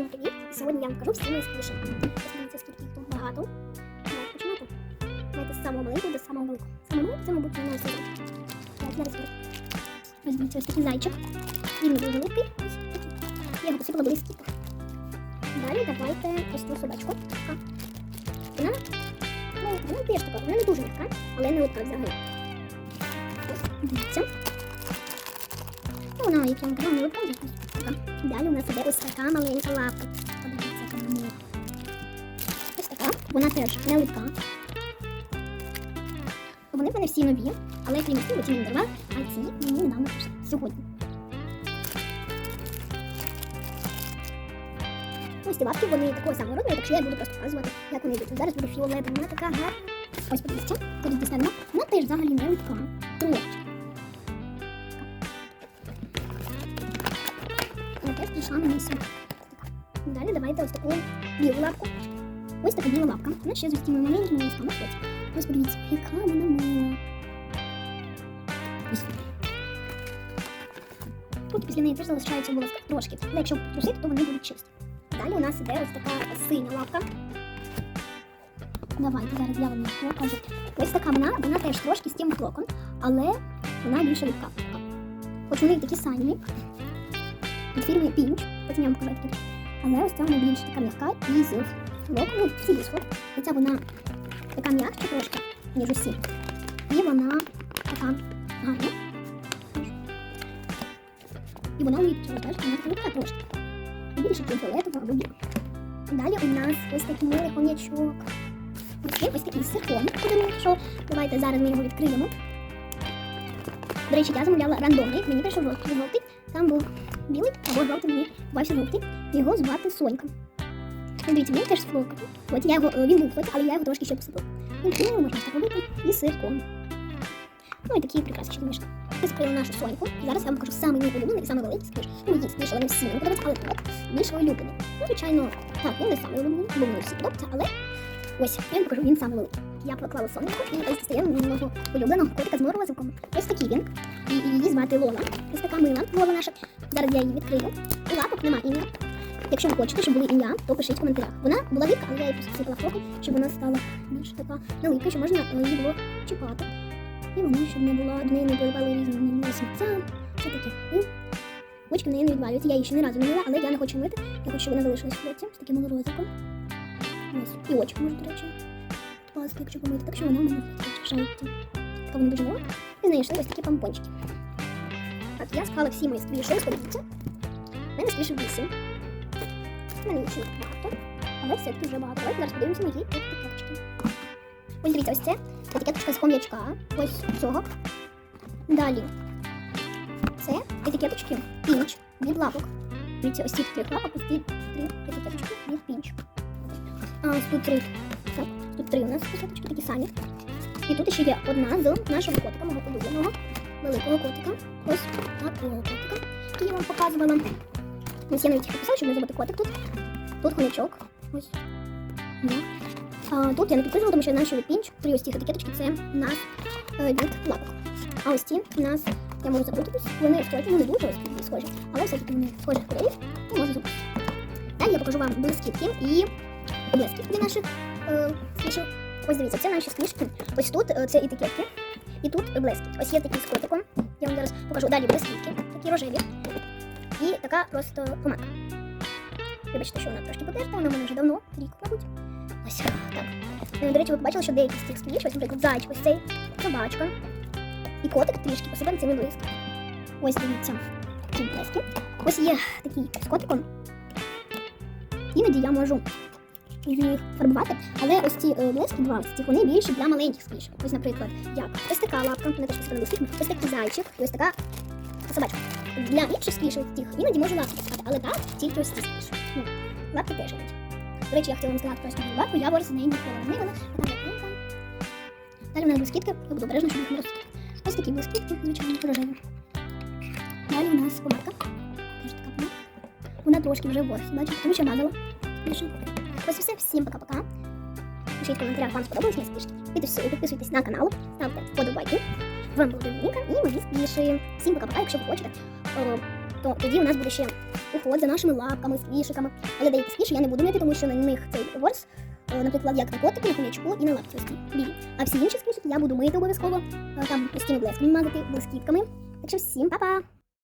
Всім привіт! Сьогодні я вам покажу всі мої сквіші. Подивіться, скільки тут багато. Давайте починати. Давайте з самого маленького до самого великого. Саме маленький це, мабуть, не сезон. Так, зараз тут. Ось ось такий зайчик. Він дуже великий. Я його посипала блискітку. Далі давайте ось собачку. Така. Вона, ну, вона теж така, вона не дуже м'яка, але не липка взагалі. Ось, дивіться. Ну, вона, як я вам казала, не липка, взагалі. Далі у нас іде ось така маленька лапка. Подивіться, яка вона. Ось така. Вона теж не липка. Вони в мене всі нові, але крім цих, ці мені дарували, а ці мені недавно прийшли. Сьогодні. Ось ці лапки, вони такого самого розміру, так що я буду просто показувати, як вони йдуть. Зараз буде фіолетова, вона така гарна. Ось подивіться, тут дістана. Вона теж взагалі не липка. Трошки. Теж прийшла мені сюди. Далі давайте ось таку білу лапку. Ось така біла лапка. Вона ще з такими маленькими листами ходить. Ось подивіться, яка вона мила. Ось. Тут після неї теж залишається волоска трошки. Але якщо трусити, то вони будуть чисті. Далі у нас іде ось така синя лапка. Давайте зараз я вам її покажу. Ось така вона, вона теж трошки з тим клоком, але вона більше ліпка. Хоч вони такі самі, від фірми Pinch, потім я вам покажу такі. Але ось ця вона більш така м'яка і з локом, ну, всі без лок. Вона така м'якша трошки, ніж усі. І вона така гарна. І вона липча, теж вона така трошки. Більше фіолетова або біла. Далі у нас ось такий милий конячок. Ось ось такий сиркон, куди що. Давайте зараз ми його відкриємо. До речі, я замовляла рандомний, мені прийшов жовтий. Там був білий або жовтий, мені бачив жовтий. Його звати Сонька. Ну, Дивіться, він теж з флоком. От я його, е, він був в але я його трошки ще посипала. Він круглий, можна так робити, і сирком. Ну і такі прикраси мішки. Ми закрили нашу соньку. Зараз я вам покажу самий мій улюблений самий великий сквіш. Ну, мені сквіш, вони всі мені подобаються, але тут більш улюблений. Ну, звичайно, так, він не самий улюблений, бо мені всі подобаються, але ось я вам покажу, він самий великий. Я поклала соньку і ось дістає мого улюбленого котика з морозивком. Ось такий він. І, і її звати Лола. Ось така мила Лола наша. Зараз я її відкрию. У лапок нема ім'я. Якщо ви хочете, щоб були ім'я, то пишіть в. Вона була липка, але я її посипала фоком, щоб вона стала більш така нелипка, щоб можна е, її було чіпати. І вона, щоб не була, до неї не приливали різні сміття, все таке. І очки в неї не відвалюються. Я її ще ні разу не мила, але я не хочу мити. Я хочу, щоб вона залишилась в флоті з таким морозиком. Ось. І можуть, до речі, відпасти, якщо помити. Так що вона в мене вважається. Така вона дуже мила. І знайшли ось такі помпончики. Так, я склала всі мої сквіші, ось подивіться. У мене сквішів 8. У мене їх ще багато, але все-таки вже багато. Давайте зараз подивимося мої етикеточки. Ось дивіться, ось це етикеточка з хом'ячка. Ось цього. Далі. Це етикеточки пінч від лапок. Дивіться, ось ці трьох лапок, ось ці три етикеточки від пінч. А тут три. У нас етикеточки такі самі. І тут ще є одна з нашого котика, мого улюбленого, великого котика. Ось такого котика, який я вам показувала. Ось я навіть написала, щоб не забути котик тут. Тут хомячок. Ось. Да. А, тут я не підписувала, тому що наші пінч, три ось ці етикеточки, це у нас е, від лапок. А ось ці у нас, я можу запутатись, вони цьому не дуже схожі, але все-таки вони схожих кольорів, і можу запутатись. Далі я покажу вам блискітки і блискітки для наших е, сквішів. Ось дивіться, це наші сквішки. Ось тут е, це етикетки, і тут блискітки. Ось є такі з котиком. Я вам зараз покажу далі блискітки, такі рожеві. І така просто помадка. Вибачте, що вона трошки потерта, вона в мене вже давно, рік, мабуть. Ось так. Е, До речі, ви побачили, що деякі з цих сквіш, ось, наприклад, зайчик, ось цей, собачка. І котик трішки посипані цими блисками. Ось дивіться, ці блиски. Ось є такий з котиком. Іноді я можу їх фарбувати, але ось ці блиски, два ці, вони більше для маленьких сквішів. Ось, наприклад, як ось така лапка, вона теж посипана блисками, ось такий зайчик і ось така собачка. Для інших сквішів тих іноді можу лапки писати, але так, тільки ось ці сквіші. Ну, лапки теж йдуть. До речі, я хотіла вам сказати про свою лапку, я борс неї ніколи не вона. Далі в мене блискітки, я буду обережно, щоб їх не розсипати. Ось такі блискітки, звичайно, рожеві. Далі у нас помадка. Теж така помадка. Вона трошки вже борс, бачите, тому що мазала. Більше. Ось все, всім пока-пока. Пишіть в коментарях, вам сподобались мої спішки. Підписуйтесь, на канал, ставте вподобайки. З вами була Домініка і мої спіші. Всім пока-пока, якщо ви хочете. то тоді у нас буде ще уход за нашими лапками, сквішиками. Але деякі сквіші я не буду мити, тому що на них цей ворс, наприклад, як на котику, на хомячку і на лапці білі. А всі інші сквішики я буду мити обов'язково, там постійно блеском мазати, блискітками. Так що всім па-па!